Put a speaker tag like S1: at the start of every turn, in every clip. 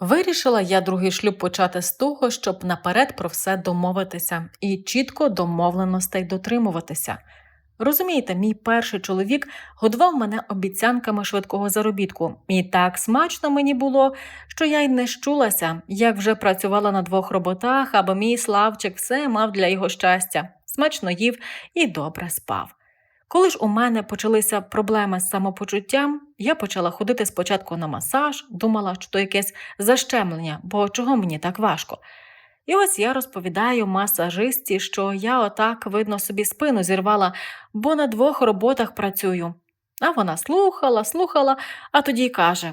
S1: Вирішила я другий шлюб почати з того, щоб наперед про все домовитися і чітко домовленостей дотримуватися. Розумієте, мій перший чоловік годував мене обіцянками швидкого заробітку, і так смачно мені було, що я й не щулася, як вже працювала на двох роботах, аби мій Славчик все мав для його щастя, смачно їв і добре спав. Коли ж у мене почалися проблеми з самопочуттям, я почала ходити спочатку на масаж, думала, що то якесь защемлення, бо чого мені так важко. І ось я розповідаю масажисті, що я отак, видно, собі спину зірвала, бо на двох роботах працюю. А вона слухала, слухала, а тоді й каже: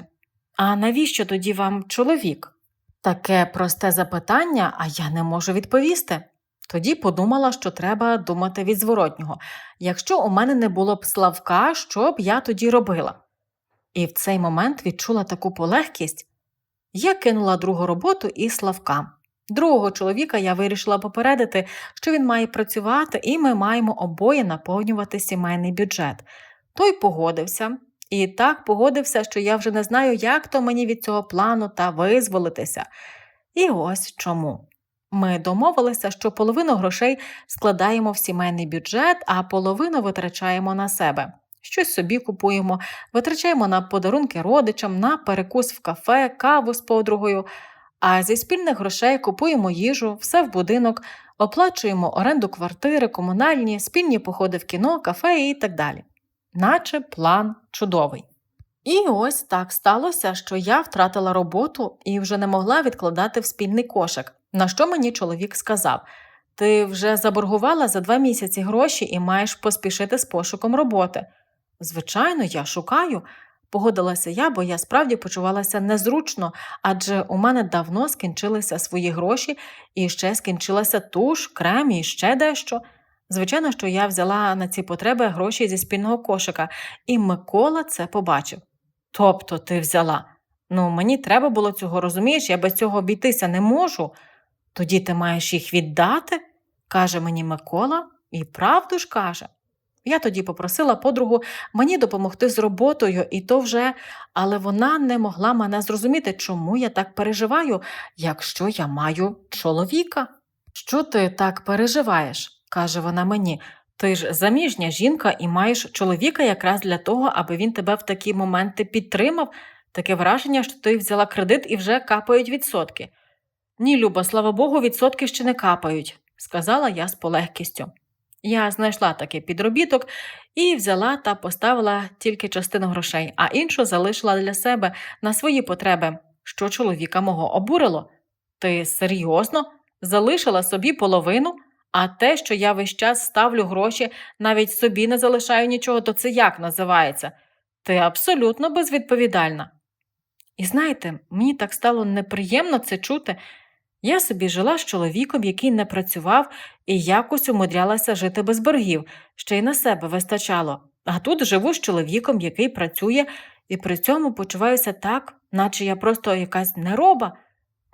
S1: А навіщо тоді вам чоловік? Таке просте запитання, а я не можу відповісти. Тоді подумала, що треба думати від зворотнього. Якщо у мене не було б Славка, що б я тоді робила? І в цей момент відчула таку полегкість. Я кинула другу роботу і Славка. Другого чоловіка я вирішила попередити, що він має працювати, і ми маємо обоє наповнювати сімейний бюджет. Той погодився, і так погодився, що я вже не знаю, як то мені від цього плану та визволитися. І ось чому. Ми домовилися, що половину грошей складаємо в сімейний бюджет, а половину витрачаємо на себе. Щось собі купуємо, витрачаємо на подарунки родичам, на перекус в кафе, каву з подругою. А зі спільних грошей купуємо їжу, все в будинок, оплачуємо оренду квартири, комунальні, спільні походи в кіно, кафе і так далі. Наче план чудовий. І ось так сталося, що я втратила роботу і вже не могла відкладати в спільний кошик. На що мені чоловік сказав: Ти вже заборгувала за два місяці гроші і маєш поспішити з пошуком роботи. Звичайно, я шукаю, погодилася я, бо я справді почувалася незручно, адже у мене давно скінчилися свої гроші і ще скінчилася туш, крем і ще дещо. Звичайно, що я взяла на ці потреби гроші зі спільного кошика, і Микола це побачив. Тобто ти взяла? Ну, мені треба було цього, розумієш, я без цього обійтися не можу. Тоді ти маєш їх віддати, каже мені Микола, і правду ж каже. Я тоді попросила подругу мені допомогти з роботою, і то вже, але вона не могла мене зрозуміти, чому я так переживаю, якщо я маю чоловіка. Що ти так переживаєш? каже вона мені. Ти ж заміжня жінка і маєш чоловіка якраз для того, аби він тебе в такі моменти підтримав. Таке враження, що ти взяла кредит і вже капають відсотки. Ні, Люба, слава Богу, відсотки ще не капають, сказала я з полегкістю. Я знайшла такий підробіток і взяла та поставила тільки частину грошей, а іншу залишила для себе на свої потреби, що чоловіка мого обурило. Ти серйозно залишила собі половину, а те, що я весь час ставлю гроші, навіть собі не залишаю нічого, то це як називається? Ти абсолютно безвідповідальна. І знаєте, мені так стало неприємно це чути. Я собі жила з чоловіком, який не працював і якось умудрялася жити без боргів, ще й на себе вистачало. А тут живу з чоловіком, який працює, і при цьому почуваюся так, наче я просто якась нероба.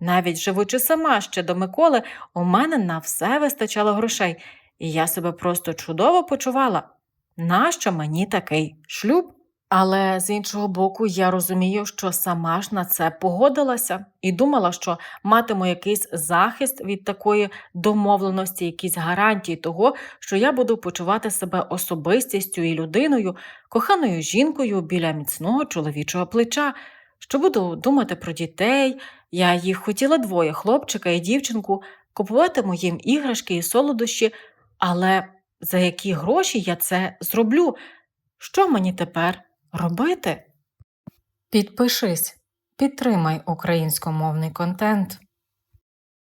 S1: Навіть живучи сама ще до Миколи, у мене на все вистачало грошей, і я себе просто чудово почувала. Нащо мені такий шлюб? Але з іншого боку, я розумію, що сама ж на це погодилася і думала, що матиму якийсь захист від такої домовленості, якісь гарантії того, що я буду почувати себе особистістю і людиною, коханою жінкою біля міцного чоловічого плеча, що буду думати про дітей. Я їх хотіла двоє хлопчика і дівчинку, купуватиму їм іграшки і солодощі, але за які гроші я це зроблю? Що мені тепер? Робити. Підпишись, підтримай українськомовний контент.